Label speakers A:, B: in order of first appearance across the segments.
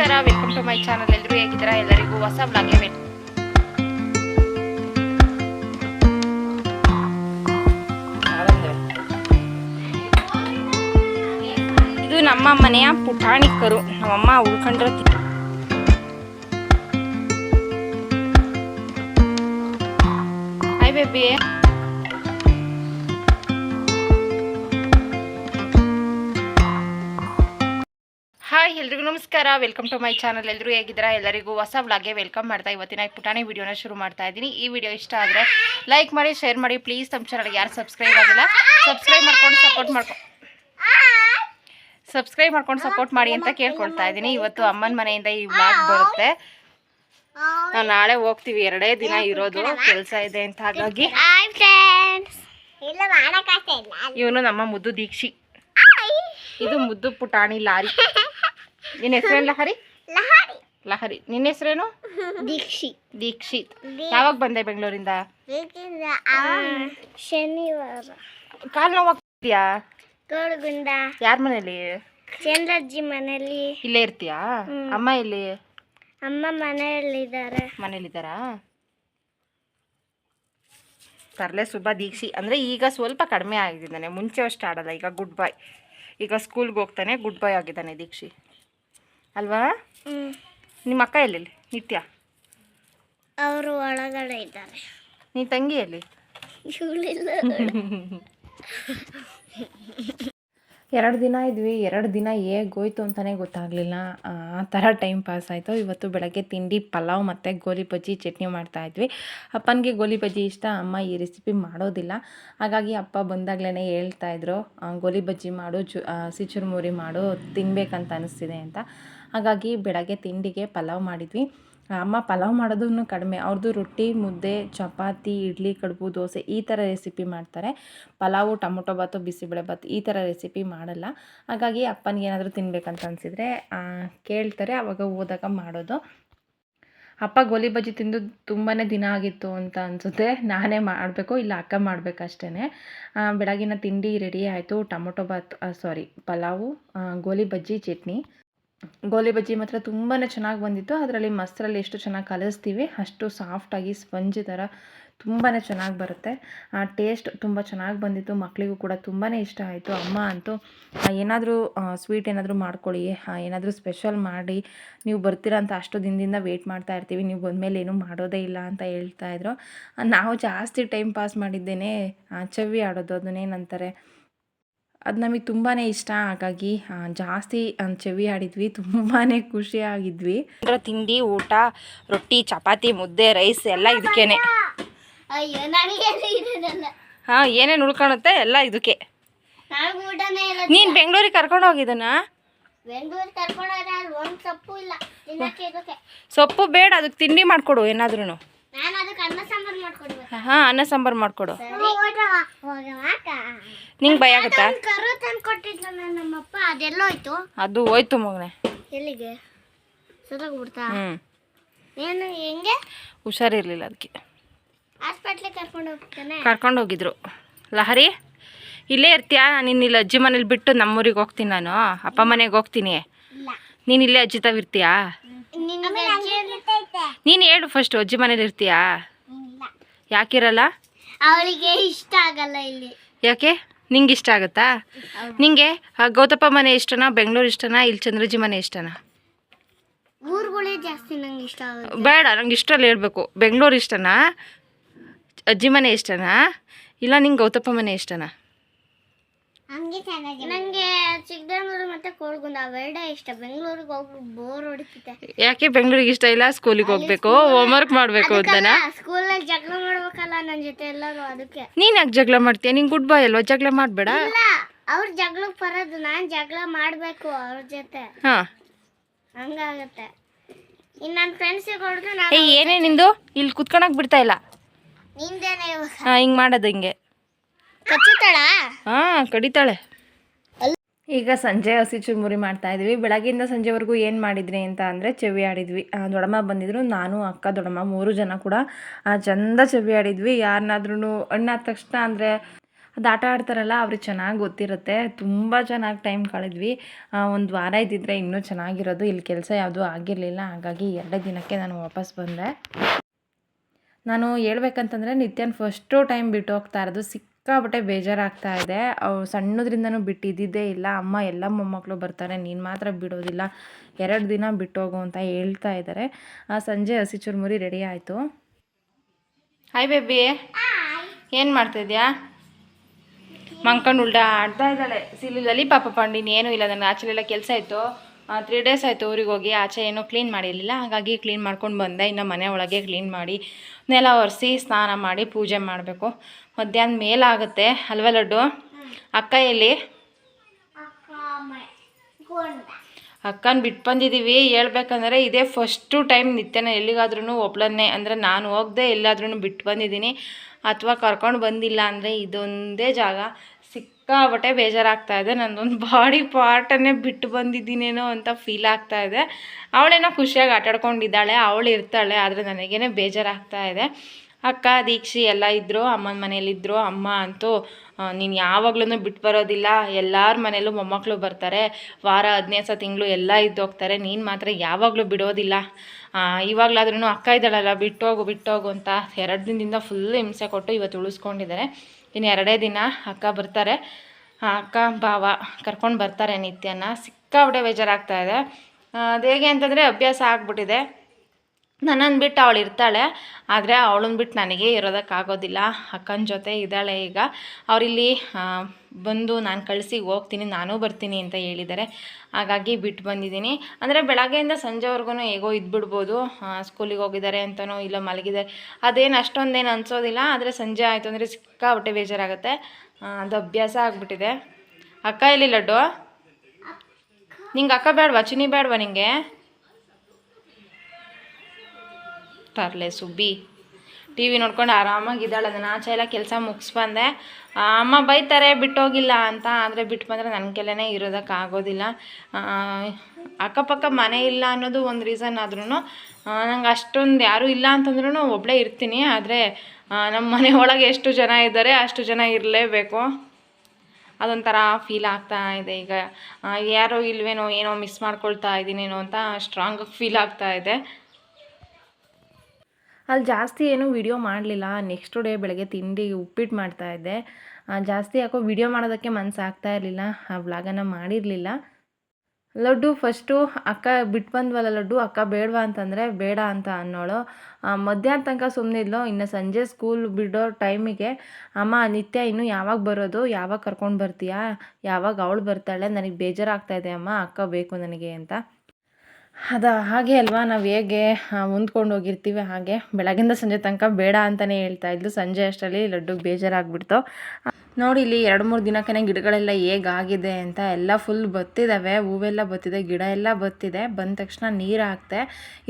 A: ನಮಸ್ಕಾರ welcome to my channel ಎಲ್ಲರೂ ಹೇಗಿದ್ದೀರಾ? ಎಲ್ಲರಿಗೂ ಹೊಸ ಬ್ಲಾಗ್ಗೆ ವೆಲ್ ಇದು ನಮ್ಮ ಮನೆಯ ಪುಟಾಣಿಕರು, ನಮ್ಮಮ್ಮ ಉಳ್ಕೊಂಡ್ರೆ ಹಾಯ್ ಬೇಬಿ ಎಲ್ರಿಗೂ ನಮಸ್ಕಾರ. ವೆಲ್ಕಮ್ ಟು ಮೈ ಚಾನಲ್ ಎಲ್ಲರೂ ಹೇಗಿದ್ದೀರಾ? ಎಲ್ಲರಿಗೂ ಹೊಸ ವ್ಲಾಗ್ಗೆ ವೆಲ್ಕಮ್ ಮಾಡ್ತಾ ಇವತ್ತಿನ ಪುಟಾಣಿ ವಿಡಿಯೋನ ಶುರು ಮಾಡ್ತಾ ಇದ್ದೀನಿ. ಈ ವಿಡಿಯೋ ಇಷ್ಟ ಆದರೆ ಲೈಕ್ ಮಾಡಿ ಶೇರ್ ಮಾಡಿ. ಪ್ಲೀಸ್ ನಮ್ಮ ಚಾನಲ್ಗೆ ಯಾರು ಸಬ್ಸ್ಕ್ರೈಬ್ ಆಗಿಲ್ಲ ಸಬ್ಸ್ಕ್ರೈಬ್ ಮಾಡ್ಕೊಂಡು ಸಪೋರ್ಟ್ ಮಾಡ್ಕೊ ಸಬ್ಸ್ಕ್ರೈಬ್ ಮಾಡ್ಕೊಂಡು ಸಪೋರ್ಟ್ ಮಾಡಿ ಅಂತ ಕೇಳ್ಕೊಳ್ತಾ ಇದ್ದೀನಿ. ಇವತ್ತು ಅಮ್ಮನ ಮನೆಯಿಂದ ಈ ವ್ಲಾಗ್ ಬರುತ್ತೆ. ನಾವು ನಾಳೆ ಹೋಗ್ತೀವಿ. ಎರಡೇ ದಿನ ಇರೋದು. ಕೆಲಸ ಇದೆ ಅಂತ ಹಾಗಾಗಿ ಇವನು ನಮ್ಮ ಮುದ್ದು ದೀಕ್ಷಿ. ಇದು ಮುದ್ದು ಪುಟಾಣಿ ಲಾರಿ. ನಿನ್ನ ಹೆಸರೇನು ಲಹರಿ?
B: ಲಹರಿ.
A: ಲಹರಿ. ನಿನ್ನ ಹೆಸರೇನು?
B: ದೀಕ್ಷಿ
A: ದೀಕ್ಷಿತ್. ಯಾವಾಗ ಬಂದೆ ಬೆಂಗಳೂರಿಂದ?
B: ಶನಿವಾರ.
A: ಕಾಲು ನೋವಾಗ್ತೀಯಾ
B: ಗೋಳಗುಂಡ.
A: ಯಾರ ಮನೇಲಿ?
B: ಚಂದ್ರಜ್ಜಿ ಮನೇಲಿ.
A: ಇಲ್ಲೇ ಇರ್ತೀಯಾ? ಅಮ್ಮ ಇಲ್ಲಿ
B: ಅಮ್ಮ ಮನೆಯಲ್ಲಿದ್ದಾರೆ.
A: ಮನೇಲಿದ್ದಾರಾ ತರಲೆ ಸುಬ್ಬ ದೀಕ್ಷಿ. ಅಂದರೆ ಈಗ ಸ್ವಲ್ಪ ಕಡಿಮೆ ಆಗಿದ್ದಾನೆ. ಮುಂಚೆ ಅಷ್ಟು ಆಡಲ್ಲ. ಈಗ ಗುಡ್ ಬಾಯ್ ಈಗ ಸ್ಕೂಲ್ಗೆ ಹೋಗ್ತಾನೆ ಗುಡ್ ಬೈ ಆಗಿದ್ದಾನೆ ದೀಕ್ಷಿ. ಅಲ್ವಾ? ನಿಮ್ಮ ಅಕ್ಕ ಎಲ್ಲಿ ನಿತ್ಯ?
B: ಅವರು ಒಳಗಡೆ ಇದ್ದಾರೆ.
A: ನೀ ತಂಗಿ ಎಲ್ಲಿ?
C: ಎರಡು ದಿನ ಇದ್ವಿ. ಎರಡು ದಿನ ಹೇಗೋಯ್ತು ಅಂತಲೇ ಗೊತ್ತಾಗಲಿಲ್ಲ. ಆ ಥರ ಟೈಮ್ ಪಾಸ್ ಆಯಿತು. ಇವತ್ತು ಬೆಳಗ್ಗೆ ತಿಂಡಿ ಪಲಾವ್ ಮತ್ತು ಗೋಲಿ ಬಜ್ಜಿ ಚಟ್ನಿ ಮಾಡ್ತಾ ಇದ್ವಿ. ಅಪ್ಪನಿಗೆ ಗೋಲಿ ಬಜ್ಜಿ ಇಷ್ಟ ಅಮ್ಮ ಈ ರೆಸಿಪಿ ಮಾಡೋದಿಲ್ಲ. ಹಾಗಾಗಿ ಅಪ್ಪ ಬಂದಾಗಲೇ ಹೇಳ್ತಾಯಿದ್ರು ಗೋಲಿ ಬಜ್ಜಿ ಮಾಡು ಚು ಹಸಿ ಚುರುಮುರಿ ಮಾಡು ತಿನ್ಬೇಕಂತ ಅನಿಸ್ತಿದೆ ಅಂತ. ಹಾಗಾಗಿ ಬೆಳಗ್ಗೆ ತಿಂಡಿಗೆ ಪಲಾವ್ ಮಾಡಿದ್ವಿ. ಅಮ್ಮ ಪಲಾವ್ ಮಾಡೋದನ್ನು ಕಡಿಮೆ. ಅವ್ರದ್ದು ರೊಟ್ಟಿ, ಮುದ್ದೆ, ಚಪಾತಿ, ಇಡ್ಲಿ, ಕಡುಬು, ದೋಸೆ ಈ ಥರ ರೆಸಿಪಿ ಮಾಡ್ತಾರೆ. ಪಲಾವು, ಟೊಮೊಟೊ ಬಾತು ಬಿಸಿಬೇಳೆಬಾತು ಈ ಥರ ರೆಸಿಪಿ ಮಾಡಲ್ಲ. ಹಾಗಾಗಿ ಅಪ್ಪನಿಗೆ ಏನಾದರೂ ತಿನ್ಬೇಕಂತ ಅನಿಸಿದರೆ ಕೇಳ್ತಾರೆ. ಆವಾಗ ಹೋದಾಗ ಮಾಡೋದು. ಅಪ್ಪ ಗೋಲಿ ಬಜ್ಜಿ ತಿಂದು ತುಂಬಾ ದಿನ ಆಗಿತ್ತು ಅಂತ ಅನಿಸುತ್ತೆ. ನಾನೇ ಮಾಡಬೇಕು, ಇಲ್ಲ ಅಕ್ಕ ಮಾಡಬೇಕಷ್ಟೇ ಬೆಳಗಿನ ತಿಂಡಿ ರೆಡಿ ಆಯಿತು. ಟೊಮೊಟೊ ಬಾತ್ ಸಾರಿ ಪಲಾವು ಗೋಲಿ ಬಜ್ಜಿ, ಚಟ್ನಿ. ಗೋಲಿ ಬಜ್ಜಿ ಮಾತ್ರ ತುಂಬಾ ಚೆನ್ನಾಗಿ ಬಂದಿತ್ತು. ಅದರಲ್ಲಿ ಮೊಸರಲ್ಲಿ ಎಷ್ಟು ಚೆನ್ನಾಗಿ ಕಲಿಸ್ತೀವಿ, ಅಷ್ಟು ಸಾಫ್ಟಾಗಿ ಸ್ಪಂಜ್ ಥರ ತುಂಬಾ ಚೆನ್ನಾಗಿ ಬರುತ್ತೆ. ಆ ಟೇಸ್ಟ್ ತುಂಬ ಚೆನ್ನಾಗಿ ಬಂದಿತ್ತು. ಮಕ್ಕಳಿಗೂ ಕೂಡ ತುಂಬಾ ಇಷ್ಟ ಆಯಿತು. ಅಮ್ಮ ಅಂತೂ ಏನಾದರೂ ಸ್ವೀಟ್ ಏನಾದರೂ ಮಾಡ್ಕೊಳ್ಳಿ ಏನಾದರೂ ಸ್ಪೆಷಲ್ ಮಾಡಿ, ನೀವು ಬರ್ತೀರಾ ಅಂತ ಅಷ್ಟು ದಿನದಿಂದ ವೆಯ್ಟ್ ಮಾಡ್ತಾ ಇರ್ತೀವಿ. ನೀವು ಬಂದಮೇಲೆ ಏನೂ ಮಾಡೋದೇ ಇಲ್ಲ ಅಂತ ಹೇಳ್ತಾ ಇದ್ರು. ನಾವು ಜಾಸ್ತಿ ಟೈಮ್ ಪಾಸ್ ಮಾಡಿದ್ದೇನೆ ಚವಿ ಆಡೋದು, ಅದನ್ನೇನಂತಾರೆ? ಅದು ನಮಗೆ ತುಂಬಾ ಇಷ್ಟ ಹಾಗಾಗಿ ಜಾಸ್ತಿ ಚೆವಿ ಆಡಿದ್ವಿ ತುಂಬಾ ಖುಷಿಯಾಗಿದ್ವಿ
A: ಅಂದ್ರೆ ತಿಂಡಿ ಊಟ ರೊಟ್ಟಿ ಚಪಾತಿ ಮುದ್ದೆ ರೈಸ್ ಎಲ್ಲ ಇದಕ್ಕೇನೆ. ಹಾಂ ಏನೇನು ಉಳ್ಕೊಳುತ್ತೆ ಎಲ್ಲ ಇದಕ್ಕೆ.
B: ನಾನು
A: ಬೆಂಗಳೂರಿಗೆ ಕರ್ಕೊಂಡು
B: ಹೋಗಿದನ ಸೊಪ್ಪು
A: ಬೇಡ ಅದಕ್ಕೆ ತಿಂಡಿ ಮಾಡಿಕೊಡು ಏನಾದ್ರೂ
B: ನಾನು ಅದಕ್ಕೆ ಅನ್ನ ಸಾಂಬಾರ್ ಮಾಡ್ಕೊಡು
A: ಹಾಂ ಅನ್ನ ಸಾಂಬಾರು ಮಾಡಿಕೊಡು. ನಿಂಗೆ ಭಯ ಆಗುತ್ತಾ? ಅದು ಹೋಯ್ತು ಮಗನೆ.
B: ಎಲ್ಲಿಗೆ? ಸುತ್ತಾಗ್ಬಿಡ್ತಾ
A: ಹ್ಞೂ
B: ಏನು ಹೆಂಗೆ?
A: ಹುಷಾರಿರ್ಲಿಲ್ಲ ಅದಕ್ಕೆ
B: ಹಾಸ್ಪಿಟ್ಲಿಗೆ ಕರ್ಕೊಂಡು ಹೋಗ್ತಾನೆ?
A: ಕರ್ಕೊಂಡು ಹೋಗಿದ್ರು. ಲಹರಿ ಇಲ್ಲೇ ಇರ್ತೀಯಾ? ನೀನು ಇಲ್ಲಿ ಅಜ್ಜಿ ಮನೇಲಿ ಬಿಟ್ಟು ನಮ್ಮೂರಿಗೆ ಹೋಗ್ತೀನಿ ನಾನು. ಅಪ್ಪ ಮನೆಗೆ ಹೋಗ್ತೀನಿ. ನೀನು ಇಲ್ಲೇ ಅಜ್ಜಿ ತಾವ್ ಇರ್ತೀಯಾ?
B: ನಿನಗೆ
A: ನೀನು ಹೇಳು ಫಸ್ಟ್ ಅಜ್ಜಿ ಮನೇಲಿ ಇರ್ತೀಯಾ?
B: ಇಲ್ಲ.
A: ಯಾಕಿರಲ್ಲ?
B: ಅವಳಿಗೆ ಇಷ್ಟ ಆಗಲ್ಲ ಇಲ್ಲಿ.
A: ಯಾಕೆ? ನಿಂಗೆ ಇಷ್ಟ ಆಗುತ್ತಾ? ನಿಂಗೆ ಆ ಗೌತಪ್ಪ ಮನೆ ಇಷ್ಟನಾ ಬೆಂಗಳೂರು ಇಷ್ಟನಾ ಇಲ್ಲಿ ಚಂದ್ರಜಿ ಮನೆ ಇಷ್ಟನಾ?
B: ಊರುಗಳೇ ಜಾಸ್ತಿ ನಂಗೆ ಇಷ್ಟ ಆಗುತ್ತೆ
A: ಬೇಡ ನಂಗೆ ಇಷ್ಟರಲ್ಲಿ ಹೇಳ್ಬೇಕು. ಬೆಂಗಳೂರು ಇಷ್ಟನಾ ಅಜ್ಜಿ ಮನೆ ಇಷ್ಟನಾ ಇಲ್ಲ ನಿಂಗೆ ಗೌತಪ್ಪ ಮನೆ ಇಷ್ಟನಾ?
B: ಹಂಗೆ ಚೆನ್ನಾಗಿ ನನಗೆ ಚಿಕ್ಕಮಗಳೂರು ಮತ್ತೆ ಕೋಳ್ಗುಂದ ಅವೆರಡೇ ಇಷ್ಟ. ಬೆಂಗಳೂರಿಗೆ ಹೋಗಿ ಬೋರ್ ಹೊಡಿತೈತೆ
A: ಯಾಕೆ ಬೆಂಗಳೂರಿಗೆ ಇಷ್ಟ ಇಲ್ಲ? ಸ್ಕೂಲಿಗೆ ಹೋಗ್ಬೇಕು ಹೋಮ್ವರ್ಕ್ ಮಾಡಬೇಕು ಅಂತನಾ
B: ಸ್ಕೂಲಲ್ಲಿ ಜಗಳ ಮಾಡ್ಬೇಕಲ್ಲ ನನ್ನ ಜೊತೆ ಎಲ್ಲರೂ ಅದಕ್ಕೆ.
A: ನೀನು ಯಾಕೆ ಜಗಳ ಮಾಡ್ತೀಯ? ನೀನು ಗುಡ್ ಬಾಯ್ ಅಲ್ವಾ? ಜಗಳ ಮಾಡಬೇಡ?
B: ಇಲ್ಲ ಅವ್ರ ಜಗಳಕ್ಕೆ ಬರೋದು ನಾನು ಜಗಳ ಮಾಡಬೇಕು ಅವ್ರ ಜೊತೆ.
A: ಹಾಂ.
B: ಹಂಗಾಗತ್ತೆ. ಇನ್ನು ನನ್ನ ಫ್ರೆಂಡ್ಸಿಗೆ ಹೊಡೆದು
A: ಏನೇ ನಿಂದು? ಇಲ್ಲಿ ಕುತ್ಕೊಳಕ್ ಬಿಡ್ತಾ ಇಲ್ಲ.
B: ನಿಂದೇನೆ
A: ಹಾಂ ಹಿಂಗೆ ಮಾಡೋದು ಹಿಂಗೆ. ಹಾಂ, ಕಡಿತಾಳೆ.
C: ಈಗ ಸಂಜೆ ಹಸಿ ಚುರುಮುರಿ ಮಾಡ್ತಾ ಇದ್ವಿ. ಬೆಳಗ್ಗಿಂದ ಸಂಜೆವರೆಗೂ ಏನು ಮಾಡಿದ್ರಿ ಅಂತ ಅಂದರೆ ಚೆವಿ ಆಡಿದ್ವಿ. ದೊಡಮ್ಮ ಬಂದಿದ್ರು, ನಾನು, ಅಕ್ಕ ದೊಡಮ್ಮ ಮೂರು ಜನ ಕೂಡ ಚಂದ ಚೆವಿ ಆಡಿದ್ವಿ. ಯಾರನ್ನಾದ್ರೂ ಹಣ್ಣಾದ ತಕ್ಷಣ ಅಂದರೆ ಅದು ಆಟ ಆಡ್ತಾರಲ್ಲ, ಅವ್ರಿಗೆ ಚೆನ್ನಾಗಿ ಗೊತ್ತಿರುತ್ತೆ. ತುಂಬ ಚೆನ್ನಾಗಿ ಟೈಮ್ ಕಳೆದ್ವಿ. ಒಂದು ವಾರ ಇದ್ದಿದ್ರೆ ಇನ್ನೂ ಚೆನ್ನಾಗಿರೋದು. ಇಲ್ಲಿ ಕೆಲಸ ಯಾವುದೂ ಆಗಿರಲಿಲ್ಲ. ಹಾಗಾಗಿ ಎರಡೇ ದಿನಕ್ಕೆ ನಾನು ವಾಪಸ್ ಬಂದೆ. ನಾನು ಹೇಳ್ಬೇಕಂತಂದರೆ ನಿತ್ಯನ ಫಸ್ಟು ಟೈಮ್ ಬಿಟ್ಟು ಹೋಗ್ತಾ ಇರೋದು. ಸಿಕ್ಕಾಪಟ್ಟೆ ಬೇಜಾರಾಗ್ತಾ ಇದೆ. ಅವ್ರು ಸಣ್ಣದ್ರಿಂದನೂ ಬಿಟ್ಟಿದ್ದಿದ್ದೇ ಇಲ್ಲ. ಅಮ್ಮ ಎಲ್ಲ ಮೊಮ್ಮಕ್ಕಳು ಬರ್ತಾರೆ, ನೀನು ಮಾತ್ರ ಬಿಡೋದಿಲ್ಲ. ಎರಡು ದಿನ ಬಿಟ್ಟು ಹೋಗು ಅಂತ ಹೇಳ್ತಾ ಇದ್ದಾರೆ ಆ, ಸಂಜೆ ಹಸಿ ಚುರುಮುರಿ ರೆಡಿ ಆಯಿತು.
A: ಹಾಯ್ ಬೇಬಿ ಏನು ಮಾಡ್ತಿದ್ಯಾ ಮಂಕಂಡು ಉಲ್ಟಾ ಆಡ್ತಾ ಇದ್ದಾಳೆ. ಸಿಲಿಲಲ್ಲಿ ಪಾಪ ಪಾಂಡಿನ ಏನೂ ಇಲ್ಲ ನನ್ನ ಆಚೆಲೆಲ್ಲ ಕೆಲಸ ಇತ್ತು. ತ್ರೀ ಡೇಸ್ ಆಯಿತು ಊರಿಗೆ ಹೋಗಿ, ಆಚೆ ಏನೂ ಕ್ಲೀನ್ ಮಾಡಿರಲಿಲ್ಲ. ಹಾಗಾಗಿ ಕ್ಲೀನ್ ಮಾಡ್ಕೊಂಡು ಬಂದೆ. ಇನ್ನು ಮನೆ ಒಳಗೆ ಕ್ಲೀನ್ ಮಾಡಿ, ನೆಲ ಒರೆಸಿ, ಸ್ನಾನ ಮಾಡಿ, ಪೂಜೆ ಮಾಡಬೇಕು. ಮಧ್ಯಾಹ್ನ ಮೇಲಾಗುತ್ತೆ ಹಲ್ವ ಲಡ್ಡು. ಅಕ್ಕ ಎಲ್ಲಿ? ಅಕ್ಕನ ಬಿಟ್ಟು ಬಂದಿದ್ದೀವಿ ಹೇಳ್ಬೇಕಂದ್ರೆ ಇದೇ ಫಸ್ಟು ಟೈಮ್ ನಿತ್ಯನ ಎಲ್ಲಿಗಾದ್ರೂ ಒಬ್ಳನ್ನೇ. ಅಂದರೆ ನಾನು ಹೋಗ್ದೆ ಎಲ್ಲಾದ್ರೂ ಬಿಟ್ಟು ಬಂದಿದ್ದೀನಿ. ಅಥವಾ ಕರ್ಕೊಂಡು ಬಂದಿಲ್ಲ ಅಂದರೆ ಇದೊಂದೇ ಜಾಗ. ಸಿಕ್ಕಾಬಟ್ಟೆ ಬೇಜಾರಾಗ್ತಾ ಇದೆ. ನನ್ನೊಂದು ಬಾಡಿ ಪಾರ್ಟನ್ನೇ ಬಿಟ್ಟು ಬಂದಿದ್ದೀನೇನೋ ಅಂತ ಫೀಲ್ ಆಗ್ತಾ ಇದೆ. ಅವಳೇನೋ ಖುಷಿಯಾಗಿ ಆಟಾಡ್ಕೊಂಡಿದ್ದಾಳೆ, ಅವಳು ಇರ್ತಾಳೆ, ಆದರೆ ನನಗೇನೆ ಬೇಜಾರಾಗ್ತಾ ಇದೆ. ಅಕ್ಕ, ದೀಕ್ಷಿ ಎಲ್ಲ ಇದ್ದರು ಅಮ್ಮನ ಮನೇಲಿದ್ದರು ಅಮ್ಮ ಅಂತೂ ನೀನು ಯಾವಾಗ್ಲೂ ಬಿಟ್ಟು ಬರೋದಿಲ್ಲ. ಎಲ್ಲರ ಮನೇಲೂ ಮೊಮ್ಮಕ್ಕಳು ಬರ್ತಾರೆ. ವಾರ ಹದಿನೈದು ಸಹ ತಿಂಗಳು ಎಲ್ಲ ಇದ್ದೋಗ್ತಾರೆ ನೀನು ಮಾತ್ರ ಯಾವಾಗಲೂ ಬಿಡೋದಿಲ್ಲ. ಇವಾಗಲಾದ್ರೂ ಅಕ್ಕ ಇದ್ದಾಳಲ್ಲ, ಬಿಟ್ಟೋಗು ಬಿಟ್ಟೋಗು ಅಂತ ಎರಡು ದಿನದಿಂದ ಫುಲ್ ಹಿಂಸೆ ಕೊಟ್ಟು ಇವತ್ತು ಉಳಿಸ್ಕೊಂಡಿದ್ದಾರೆ. ಇನ್ನು ಎರಡೇ ದಿನ ಅಕ್ಕ ಬರ್ತಾರೆ. ಅಕ್ಕ, ಭಾವ ಕರ್ಕೊಂಡು ಬರ್ತಾರೆ ನಿತ್ಯನ ಸಿಕ್ಕಾಬಿಟ್ಟೆ ಬೇಜಾರಾಗ್ತಾ ಇದೆ. ಅದು ಹೇಗೆ ಅಂತಂದರೆ ಅಭ್ಯಾಸ ಆಗ್ಬಿಟ್ಟಿದೆ. ನನ್ನನ್ನು ಬಿಟ್ಟು ಅವಳು ಇರ್ತಾಳೆ, ಆದರೆ ಅವಳನ್ನ ಬಿಟ್ಟು ನನಗೆ ಇರೋದಕ್ಕಾಗೋದಿಲ್ಲ ಅಕ್ಕನ ಜೊತೆ ಇದ್ದಾಳೆ ಈಗ. ಅವರಿಲ್ಲಿ ಬಂದು ನಾನು ಕಳಿಸಿ ಹೋಗ್ತೀನಿ, ನಾನೂ ಬರ್ತೀನಿ ಅಂತ ಹೇಳಿದ್ದಾರೆ. ಹಾಗಾಗಿ ಬಿಟ್ಟು ಬಂದಿದ್ದೀನಿ. ಅಂದರೆ ಬೆಳಗ್ಗೆಯಿಂದ ಸಂಜೆವರೆಗೂ ಹೇಗೋ ಇದ್ಬಿಡ್ಬೋದು. ಸ್ಕೂಲಿಗೆ ಹೋಗಿದ್ದಾರೆ ಅಂತನೋ ಇಲ್ಲ ಮಲಗಿದ್ದಾರೆ. ಅದೇನು ಅಷ್ಟೊಂದೇನು ಅನಿಸೋದಿಲ್ಲ, ಆದರೆ ಸಂಜೆ ಆಯಿತು ಅಂದರೆ ಸಿಕ್ಕಾಪಟ್ಟೆ ಬೇಜಾರಾಗುತ್ತೆ. ಅದು ಅಭ್ಯಾಸ ಆಗಿಬಿಟ್ಟಿದೆ. ಅಕ್ಕ ಎಲ್ಲಿ ಲಡ್ಡು? ನಿಂಗೆ ಅಕ್ಕ ಬೇಡವಾ ಚಿನಿ ಬೇಡವಾ ನಿಂಗೆ? ತರಲೆ ಸುಬ್ಬಿ. ಟಿ ವಿ ನೋಡ್ಕೊಂಡು ಆರಾಮಾಗಿದ್ದಾಳೆ ಅದನ್ನು ಆಚೆ ಎಲ್ಲ ಕೆಲಸ ಮುಗಿಸ್ ಬಂದೆ. ಅಮ್ಮ ಬೈತಾರೆ, ಬಿಟ್ಟೋಗಿಲ್ಲ ಅಂತ. ಆದರೆ ಬಿಟ್ಟು ಬಂದರೆ ನನ್ನ ಕೆಲೇ ಇರೋದಕ್ಕಾಗೋದಿಲ್ಲ ಅಕ್ಕಪಕ್ಕ ಮನೆ ಇಲ್ಲ ಅನ್ನೋದು ಒಂದು ರೀಸನ್ ಆದ್ರೂ ನಂಗೆ ಅಷ್ಟೊಂದು ಯಾರೂ ಇಲ್ಲ ಅಂತಂದ್ರೂ ಒಬ್ಬಳೇ ಇರ್ತೀನಿ. ಆದರೆ ನಮ್ಮ ಮನೆ ಒಳಗೆ ಎಷ್ಟು ಜನ ಇದ್ದಾರೆ, ಅಷ್ಟು ಜನ ಇರಲೇಬೇಕು. ಅದೊಂಥರ ಫೀಲ್ ಆಗ್ತಾ ಇದೆ ಈಗ. ಯಾರೋ ಇಲ್ವೇನೋ, ಏನೋ ಮಿಸ್ ಮಾಡ್ಕೊಳ್ತಾ ಇದ್ದೀನೇನೋ ಅಂತ ಸ್ಟ್ರಾಂಗಾಗಿ ಫೀಲ್ ಆಗ್ತಾ ಇದೆ.
C: ಅಲ್ಲಿ ಜಾಸ್ತಿ ಏನೂ ವಿಡಿಯೋ ಮಾಡಲಿಲ್ಲ. ನೆಕ್ಸ್ಟ್ ಡೇ ಬೆಳಗ್ಗೆ ತಿಂಡಿ ಉಪ್ಪಿಟ್ಟು ಮಾಡ್ತಾಯಿದ್ದೆ ಜಾಸ್ತಿ ಯಾಕೋ ವಿಡಿಯೋ ಮಾಡೋದಕ್ಕೆ ಮನಸ್ಸು ಆಗ್ತಾ ಇರಲಿಲ್ಲ. ಆ ವ್ಲಾಗನ್ನು ಮಾಡಿರಲಿಲ್ಲ. ಲಡ್ಡು ಫಸ್ಟು ಅಕ್ಕ ಬಿಟ್ಟು ಬಂದ್ವಲ್ಲ ಲಡ್ಡು, ಅಕ್ಕ ಬೇಡವಾ ಅಂತಂದರೆ ಬೇಡ ಅಂತ ಅನ್ನೋಳು. ಮಧ್ಯಾಹ್ನ ತನಕ ಸುಮ್ಮನಿದ್ಲು ಇನ್ನು ಸಂಜೆ ಸ್ಕೂಲ್ ಬಿಡೋ ಟೈಮಿಗೆ ಅಮ್ಮ, ನಿತ್ಯ ಇನ್ನು ಯಾವಾಗ ಬರೋದು? ಯಾವಾಗ ಕರ್ಕೊಂಡು ಬರ್ತೀಯಾ? ಯಾವಾಗ ಅವಳು ಬರ್ತಾಳೆ? ನನಗೆ ಬೇಜಾರಾಗ್ತಾ ಇದೆ ಅಮ್ಮ, ಅಕ್ಕ ಬೇಕು ನನಗೆ ಅಂತ. ಅದು, ಹಾಗೆ ಅಲ್ವಾ? ನಾವು ಹೇಗೆ ಹೊಂದ್ಕೊಂಡು ಹೋಗಿರ್ತೀವಿ ಹಾಗೆ. ಬೆಳಗಿಂದ ಸಂಜೆ ತನಕ ಬೇಡ ಅಂತಲೇ ಹೇಳ್ತಾ ಇದ್ಲು. ಸಂಜೆ ಅಷ್ಟರಲ್ಲಿ ಲಡ್ಡುಗೆ ಬೇಜಾರಾಗ್ಬಿಡ್ತು. ನೋಡಿ ಇಲ್ಲಿ ಎರಡು ಮೂರು ದಿನಕ್ಕೆ ಗಿಡಗಳೆಲ್ಲ ಹೇಗಾಗಿದೆ ಅಂತ ಎಲ್ಲ ಫುಲ್ ಬತ್ತಿದ್ದಾವೆ ಹೂವೆಲ್ಲ ಬತ್ತಿದೆ, ಗಿಡ ಎಲ್ಲ ಬತ್ತಿದೆ. ಬಂದ ತಕ್ಷಣ ನೀರು ಹಾಕ್ತೆ.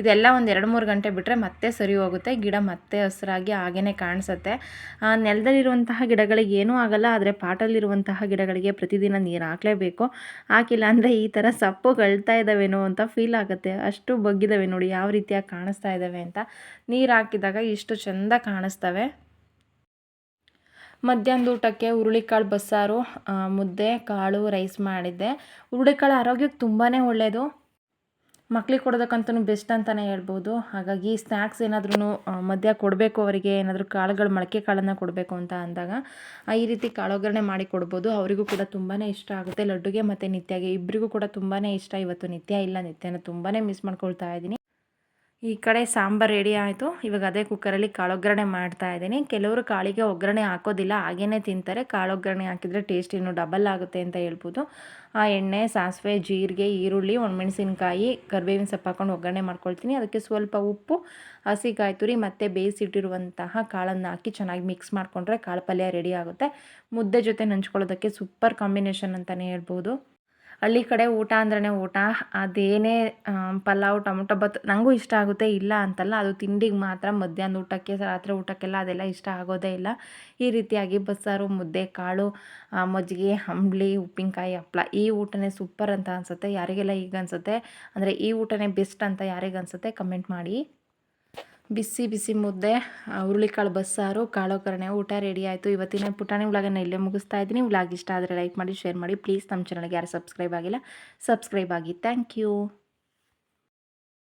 C: ಇದೆಲ್ಲ ಒಂದು ಎರಡು ಮೂರು ಗಂಟೆ ಬಿಟ್ಟರೆ ಮತ್ತೆ ಸರಿ ಹೋಗುತ್ತೆ. ಗಿಡ ಮತ್ತೆ ಹಸಿರಾಗಿ ಹಾಗೇ ಕಾಣಿಸುತ್ತೆ. ನೆಲದಲ್ಲಿರುವಂತಹ ಗಿಡಗಳಿಗೆ ಏನೂ ಆಗಲ್ಲ. ಆದರೆ ಪಾಟಲ್ಲಿರುವಂತಹ ಗಿಡಗಳಿಗೆ ಪ್ರತಿದಿನ ನೀರು ಹಾಕಲೇಬೇಕು. ಹಾಕಿಲ್ಲ ಅಂದರೆ ಈ ಥರ ಸಪ್ಪು ಗಳ್ತಾ ಇದ್ದಾವೇನೋ ಅಂತ ಫೀಲ್ ಆಗುತ್ತೆ. ಅಷ್ಟು ಬಗ್ಗಿದ್ದಾವೆ ನೋಡಿ, ಯಾವ ರೀತಿಯಾಗಿ ಕಾಣಿಸ್ತಾ ಇದ್ದಾವೆ ಅಂತ. ನೀರು ಹಾಕಿದಾಗ ಇಷ್ಟು ಚೆಂದ ಕಾಣಿಸ್ತವೆ. ಮಧ್ಯಾಹ್ನದ ಊಟಕ್ಕೆ ಹುರುಳಿಕಾಳು ಬಸ್ಸಾರು ಮುದ್ದೆ, ಕಾಳು, ರೈಸ್ ಮಾಡಿದ್ದೆ. ಹುರುಳಿಕಾಳು ಆರೋಗ್ಯಕ್ಕೆ ತುಂಬಾ ಒಳ್ಳೆಯದು ಮಕ್ಳಿಗೆ ಕೊಡೋದಕ್ಕಂತೂ ಬೆಸ್ಟ್ ಅಂತಲೇ ಹೇಳ್ಬೋದು. ಹಾಗಾಗಿ ಸ್ನ್ಯಾಕ್ಸ್ ಏನಾದ್ರೂ ಮಧ್ಯ ಕೊಡಬೇಕು ಅವರಿಗೆ, ಏನಾದರೂ ಕಾಳುಗಳು ಮೊಳಕೆ ಕಾಳನ್ನು ಕೊಡಬೇಕು ಅಂತ ಅಂದಾಗ ಈ ರೀತಿ ಕಾಳೊಗ್ಗರಣೆ ಮಾಡಿ ಕೊಡ್ಬೋದು. ಅವರಿಗೂ ಕೂಡ ತುಂಬಾ ಇಷ್ಟ ಆಗುತ್ತೆ. ಲಡ್ಡುಗೆ ಮತ್ತು ನಿತ್ಯಗೆ ಇಬ್ಬರಿಗೂ ಕೂಡ ತುಂಬಾ ಇಷ್ಟ. ಇವತ್ತು ನಿತ್ಯ ಇಲ್ಲ, ನಿತ್ಯನ ತುಂಬಾ ಮಿಸ್ ಮಾಡ್ಕೊಳ್ತಾ ಇದ್ದೀನಿ. ಈ ಕಡೆ ಸಾಂಬಾರು ರೆಡಿ ಆಯಿತು. ಇವಾಗ ಅದೇ ಕುಕ್ಕರಲ್ಲಿ ಕಾಳೊಗ್ಗರಣೆ ಮಾಡ್ತಾ ಇದ್ದೀನಿ. ಕೆಲವರು ಕಾಳಿಗೆ ಒಗ್ಗರಣೆ ಹಾಕೋದಿಲ್ಲ ಹಾಗೇ ತಿಂತಾರೆ. ಕಾಳೊಗ್ಗರಣೆ ಹಾಕಿದರೆ ಟೇಸ್ಟ್ ಇನ್ನೂ ಡಬಲ್ ಆಗುತ್ತೆ ಅಂತ ಹೇಳ್ಬೋದು. ಆ ಎಣ್ಣೆ, ಸಾಸಿವೆ, ಜೀರಿಗೆ, ಈರುಳ್ಳಿ, ಒಣಮೆಣಸಿನ್ಕಾಯಿ, ಕರಿಬೇವಿನ ಸೊಪ್ಪು ಹಾಕೊಂಡು ಒಗ್ಗರಣೆ ಮಾಡ್ಕೊಳ್ತೀನಿ. ಅದಕ್ಕೆ ಸ್ವಲ್ಪ ಉಪ್ಪು ಹಸಿಕಾಯಿ ತುರಿ ಮತ್ತು ಬೇಯಿಸಿಟ್ಟಿರುವಂತಹ ಕಾಳನ್ನು ಹಾಕಿ ಚೆನ್ನಾಗಿ ಮಿಕ್ಸ್ ಮಾಡಿಕೊಂಡ್ರೆ ಕಾಳು ಪಲ್ಯ ರೆಡಿ ಆಗುತ್ತೆ. ಮುದ್ದೆ ಜೊತೆ ನಂಚ್ಕೊಳ್ಳೋದಕ್ಕೆ ಸೂಪರ್ ಕಾಂಬಿನೇಷನ್ ಅಂತಲೇ ಹೇಳ್ಬೋದು. ಹಳ್ಳಿ ಕಡೆ ಊಟ ಅಂದ್ರೇ ಊಟ. ಅದೇನೇ ಪಲಾವ್, ಟೊಮೊಟೊ, ಬಾತ್ ನನಗೂ ಇಷ್ಟ ಆಗುತ್ತೆ, ಇಲ್ಲ ಅಂತಲ್ಲ. ಅದು ತಿಂಡಿಗೆ ಮಾತ್ರ ಮಧ್ಯಾಹ್ನ ಊಟಕ್ಕೆ, ರಾತ್ರಿ ಊಟಕ್ಕೆಲ್ಲ ಅದೆಲ್ಲ ಇಷ್ಟ ಆಗೋದೇ ಇಲ್ಲ. ಈ ರೀತಿಯಾಗಿ ಬಸ್ಸಾರು, ಮುದ್ದೆ, ಕಾಳು ಮಜ್ಜಿಗೆ ಅಂಬ್ಲಿ ಉಪ್ಪಿನಕಾಯಿ ಹಪ್ಪಳ ಈ ಊಟನೇ ಸೂಪರ್ ಅಂತ ಅನಿಸುತ್ತೆ. ಯಾರಿಗೆಲ್ಲ ಈಗ ಅನಿಸುತ್ತೆ ಅಂದರೆ ಈ ಊಟನೇ ಬೆಸ್ಟ್ ಅಂತ ಯಾರಿಗನ್ಸುತ್ತೆ? ಕಮೆಂಟ್ ಮಾಡಿ. ಬಿಸಿ ಬಿಸಿ ಮುದ್ದೆ ಹುರುಳಿಕಾಳು ಬಸ್ಸಾರು, ಕಾಳೋಕರಣೆ, ಊಟ ರೆಡಿ ಆಯಿತು. ಇವತ್ತಿನ ಪುಟಾಣಿ ವ್ಲಾಗನ್ನು ಇಲ್ಲೇ ಮುಗಿಸ್ತಾ ಇದ್ದೀನಿ. ವ್ಲಾಗ್ ಇಷ್ಟ ಆದರೆ ಲೈಕ್ ಮಾಡಿ ಶೇರ್ ಮಾಡಿ. ಪ್ಲೀಸ್ ನಮ್ಮ ಚಾನಲ್ಗೆ ಯಾರು ಸಬ್ಸ್ಕ್ರೈಬ್ ಆಗಿಲ್ಲ ಸಬ್ಸ್ಕ್ರೈಬ್ ಆಗಿ. Thank you